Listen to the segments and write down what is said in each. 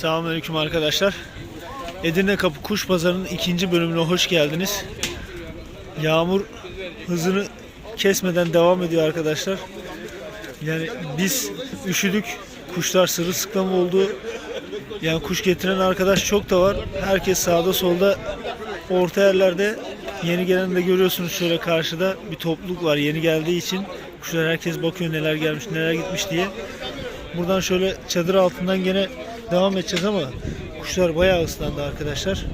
Selamünaleyküm arkadaşlar. Edirne Kapı Kuş Pazarı'nın ikinci bölümüne hoş geldiniz. Yağmur hızını kesmeden devam ediyor arkadaşlar. Yani biz üşüdük. Kuşlar sırılsıklam oldu. Yani kuş getiren arkadaş çok da var. Herkes sağda solda orta yerlerde yeni gelen de görüyorsunuz şöyle karşıda bir topluluk var yeni geldiği için. Kuşlar herkes bakıyor neler gelmiş neler gitmiş diye. Buradan şöyle çadır altından gene devam edeceğiz ama kuşlar bayağı ıslandı arkadaşlar.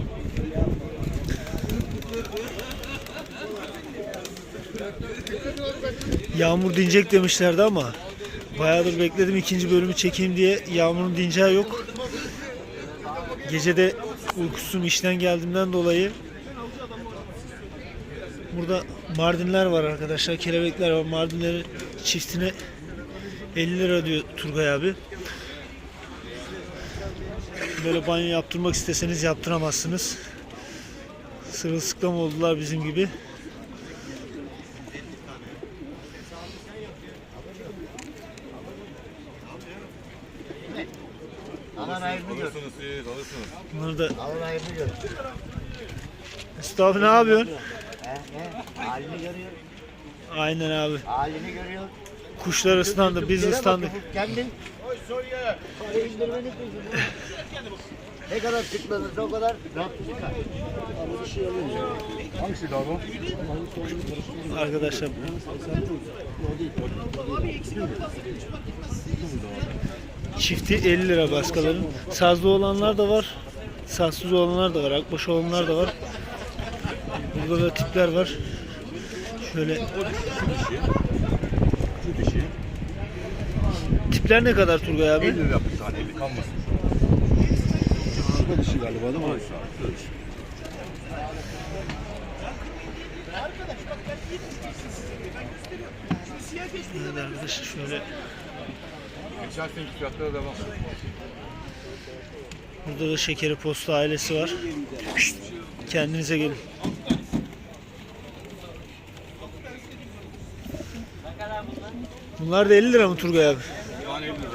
Yağmur dinecek demişlerdi ama bayağıdır bekledim ikinci bölümü çekeyim diye yağmurun dineceği yok. Gece de uykusuzum işten geldiğimden dolayı burada mardinler var arkadaşlar. Kelebekler var. Mardinleri çiftine 50 lira diyor Turgay abi. Böyle banyo yaptırmak isteseniz yaptıramazsınız. Sırılsıklam oldular bizim gibi. Aman hayırlı gör. Bunları da Aman hayırlı gör. Mesut abi ne yapıyorsun? He he. Halini görüyor. Aynen abi. Halini görüyor. Kuşlar ıslandı, biz ıslandık. Kendin. İndirmenin peşinde. Ne kadar tıklanırsa o kadar rahat çıkar. Hangisiydi abi o? Arkadaşlar çifti 50 lira baskaların. Sazlı olanlar da var. Sazsız olanlar da var. Akbaş olanlar da var. Burada da tipler var. Şöyle tipler ne kadar Turgay abi? 50 lira yapmış tane, 50 kalmasın. Şu da dişi galiba değil mi? Dişi. Evet arkadaşlar şöyle Geçen seneki fiyatlara devam. burada da şekeri posta ailesi var. Kendinize gelin. Bunlar da 50 lira mı Turgay abi? Yani 50 lira.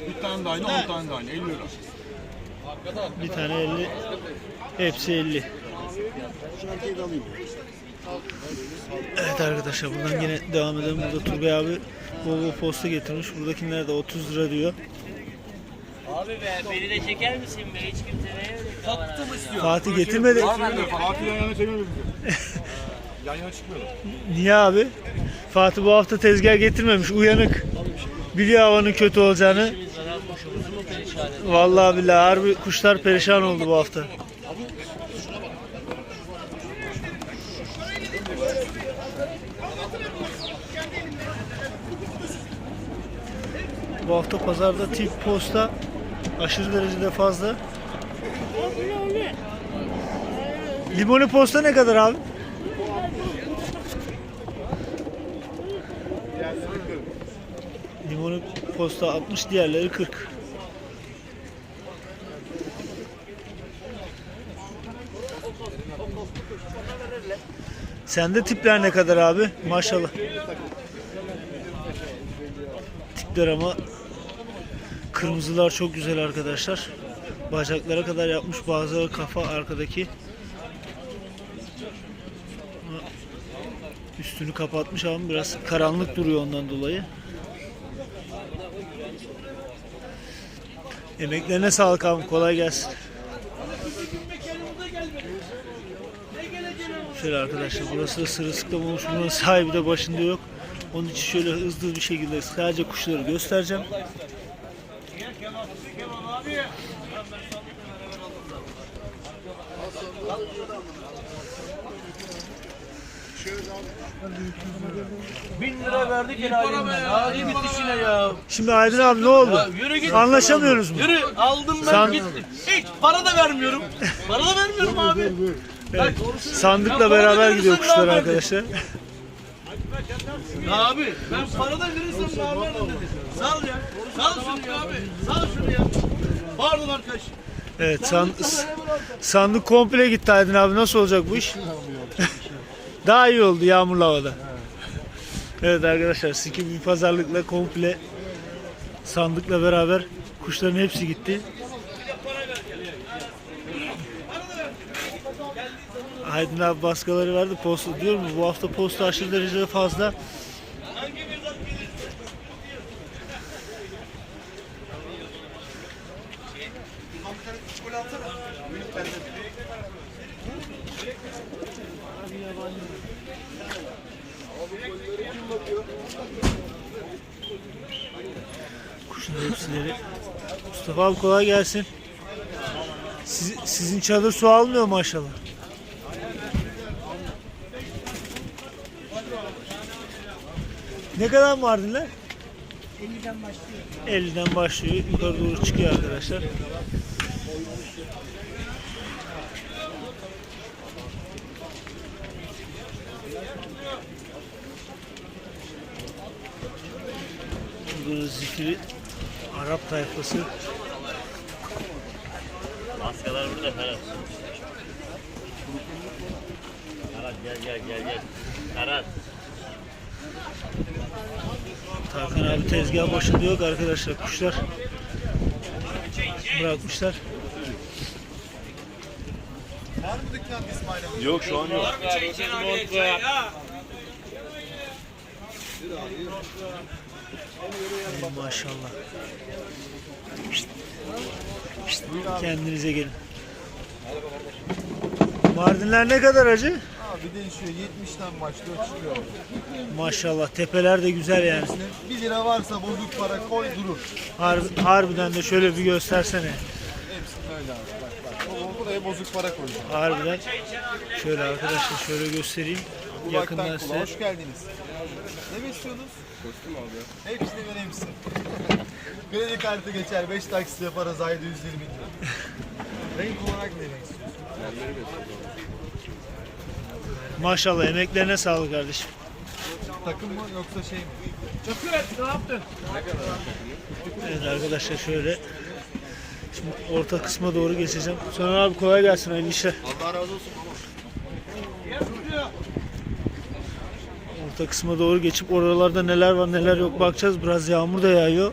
Bir tane de aynı, 10 tane de aynı, 50 lira. Bir tane 50. Hepsi 50. Evet arkadaşlar buradan yine devam edelim. Burada Turgay abi bol bol posta getirmiş. Buradakiler de 30 lira diyor. Abi be beni de çeker misin be? Hiç kimse ne öyle Sattım Fatih getirmedi. Fatih yan yana çekmiyor. Yan yana çıkmıyorlar. Niye abi? Fatih bu hafta tezgah getirmemiş. Uyanık. Biliyor havanın kötü olacağını. Vallahi billahi harbi kuşlar perişan oldu bu hafta. Bu hafta pazarda tip posta aşırı derecede fazla. Limoni posta ne kadar abi? Limonu posta 60, diğerleri 40. Sende tipler ne kadar abi? Maşallah. Tipler ama kırmızılar çok güzel arkadaşlar. Bacaklara kadar yapmış bazıları kafa arkadaki. Üstünü kapatmış ama biraz karanlık duruyor ondan dolayı. Emeklerine sağlık abi. Kolay gelsin. Şöyle arkadaşlar burası da sırılsıklam olmuş. Bunun sahibi de başında yok. Onun için şöyle hızlı bir şekilde sadece kuşları göstereceğim. Bin lira verdik el halimden. Hadi git işine ya. Şimdi Aydın abi ne oldu? Ya yürü git. Anlaşamıyoruz mu? Yürü aldım ben San- gittim. Hiç para da vermiyorum. Para da vermiyorum abi. Evet. Sandıkla beraber gidiyor kuşlar arkadaşlar. Abi ben para da verirsem ne yaparım dedi. Sal ya. Sal şunu ya abi. Sal şunu ya. Pardon arkadaş. Evet san- sandık komple gitti Aydın abi. Nasıl olacak bu iş? Daha iyi oldu yağmurlu havada. Evet arkadaşlar Sikim bir pazarlıkla komple sandıkla beraber Kuşların hepsi gitti. Aydın abi baskıları verdi posta diyor mu? Bu hafta posta aşırı derecede fazla. Kuşun hepsileri. Mustafa abi kolay gelsin. Siz- sizin çadır su almıyor maşallah. Ne kadar mardinler? 50'den başlıyor. 50'den başlıyor. Yukarı doğru çıkıyor arkadaşlar. Burada zifiri Arap tayfası. Maskalar burada Ferhat. Ferhat gel gel gel gel. Ferhat. Tarkan abi tezgah başında yok arkadaşlar kuşlar. Bırakmışlar. Yok şu an yok. Ey maşallah. Kendinize gelin. Mardinler ne kadar acı? Abi değişiyor. 70'ten başlıyor çıkıyor. Maşallah tepeler de güzel yani. 1 lira varsa bozuk para koy durur. Harbi, harbiden de şöyle bir göstersene. Hepsinin öyle abi. Bak bak. O- Buraya bozuk para koyacağım. Harbiden. Şöyle arkadaşlar şöyle göstereyim. Yakından Kulaktan kulağa size. hoş geldiniz. Ne besliyorsunuz? Kostüm abi. Hepsini vereyim size. Kredi kartı geçer. 5 taksit yaparız ayda 120 lira. Renk olarak ne demek istiyorsun? Maşallah emeklerine sağlık kardeşim. Takım mı yoksa şey mi? Evet arkadaşlar şöyle. Şimdi orta kısma doğru geçeceğim. Sonra abi kolay gelsin hayırlı işler. Allah razı olsun. Orta kısma doğru geçip oralarda neler var neler yok bakacağız. Biraz yağmur da yağıyor.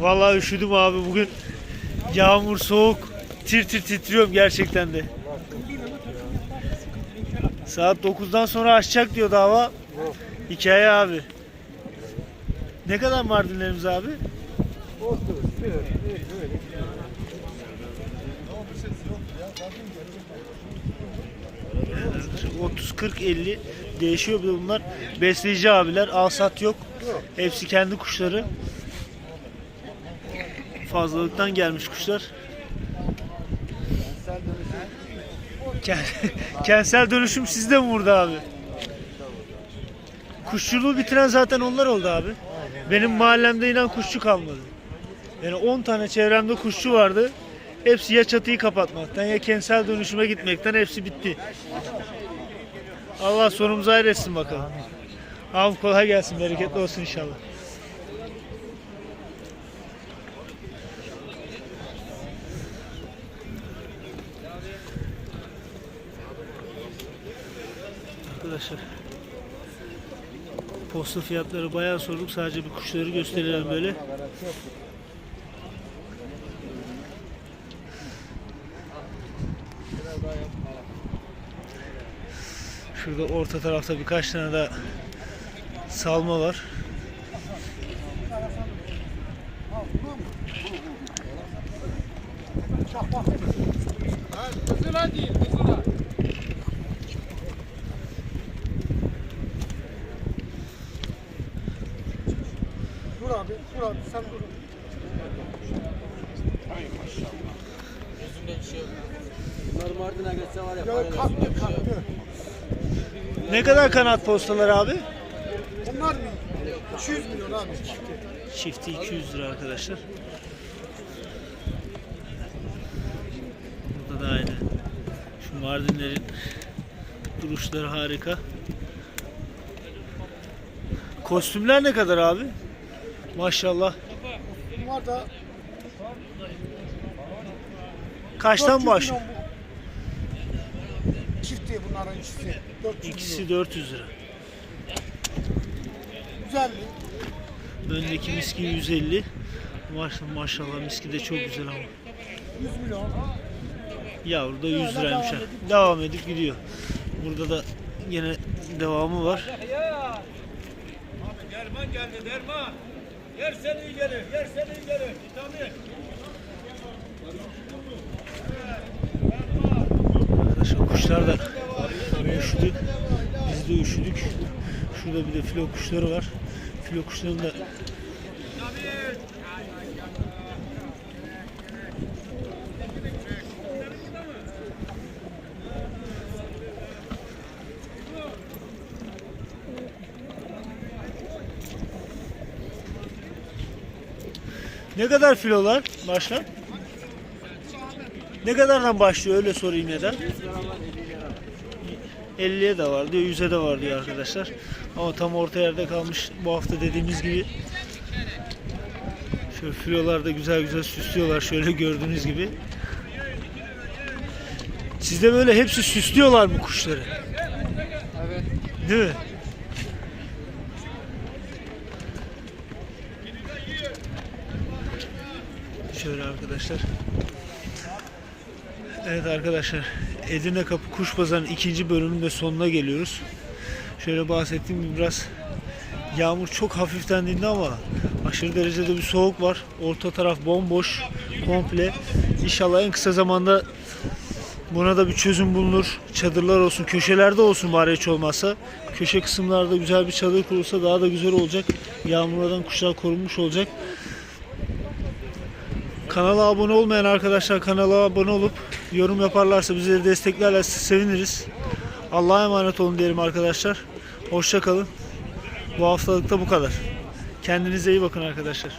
vallahi üşüdüm abi bugün. Yağmur soğuk. Tir tir titriyorum gerçekten de. Saat 9'dan sonra açacak diyordu hava. Hikaye abi. Ne kadar mardinlerimiz abi? Evet, 30 40 50 değişiyor bir bunlar. Besleyici abiler, alsat yok. Hepsi kendi kuşları. Fazlalıktan gelmiş kuşlar. Ken- Kentsel dönüşüm sizde mi burada abi? Kuşçuluğu bitiren zaten onlar oldu abi. Benim mahallemde inan kuşçu kalmadı. Yani 10 tane çevremde kuşçu vardı. Hepsi ya çatıyı kapatmaktan ya kentsel dönüşüme gitmekten hepsi bitti. Allah sonumuzu hayır etsin bakalım. Abi kolay gelsin, bereketli olsun inşallah. Arkadaşlar posta fiyatları bayağı sorduk. Sadece bir kuşları gösterelim böyle. Şurada orta tarafta birkaç tane de salma var. Dur abi, dur abi, sen dur. Bunlar Mardin'e geçse var ya. Ya kalktı, kalktı. Ne kadar kanat postaları abi? Onlar mı? 200 milyon abi. Çifti 200 lira arkadaşlar. Burada da aynı. Şu Mardinlerin duruşları harika. Kostümler ne kadar abi? Maşallah. Bunlar da Kaçtan 400 başlıyor? milyon bu. Çifti bunların ikisi. 400 İkisi milyon. 400 lira. Güzel. Öndeki miski 150. Maşallah, maşallah miski de çok güzel ama. 100 milyon. Yavru da 100 Öyle liraymış. devam ha. edip- Devam edip gidiyor. Burada da yine devamı var. Derman geldi derman. Yer seni iyi gelir. Yer seni iyi gelir. Vitamin. Arkadaşlar kuşlar da üşüdü. Biz de üşüdük. Şurada bir de filo kuşları var. Filo kuşlarını da Ne kadar filolar başlar? Ne kadardan başlıyor öyle sorayım ya da. 50'ye de var diyor, 100'e de var diyor arkadaşlar. Ama tam orta yerde kalmış bu hafta dediğimiz gibi. Şöyle filolar da güzel güzel süslüyorlar şöyle gördüğünüz gibi. Sizde böyle hepsi süslüyorlar mı kuşları? Evet. Değil mi? Şöyle arkadaşlar. Evet arkadaşlar Edirne Kapı Kuş Pazarı'nın ikinci bölümünün de sonuna geliyoruz. Şöyle bahsettiğim gibi biraz yağmur çok hafiften dindi ama aşırı derecede bir soğuk var. Orta taraf bomboş komple. İnşallah en kısa zamanda buna da bir çözüm bulunur. Çadırlar olsun, köşelerde olsun bari hiç olmazsa. Köşe kısımlarda güzel bir çadır kurulsa daha da güzel olacak. Yağmurlardan kuşlar korunmuş olacak. Kanala abone olmayan arkadaşlar kanala abone olup yorum yaparlarsa bizleri desteklerlerse seviniriz. Allah'a emanet olun diyelim arkadaşlar. Hoşça kalın. Bu haftalıkta bu kadar. Kendinize iyi bakın arkadaşlar.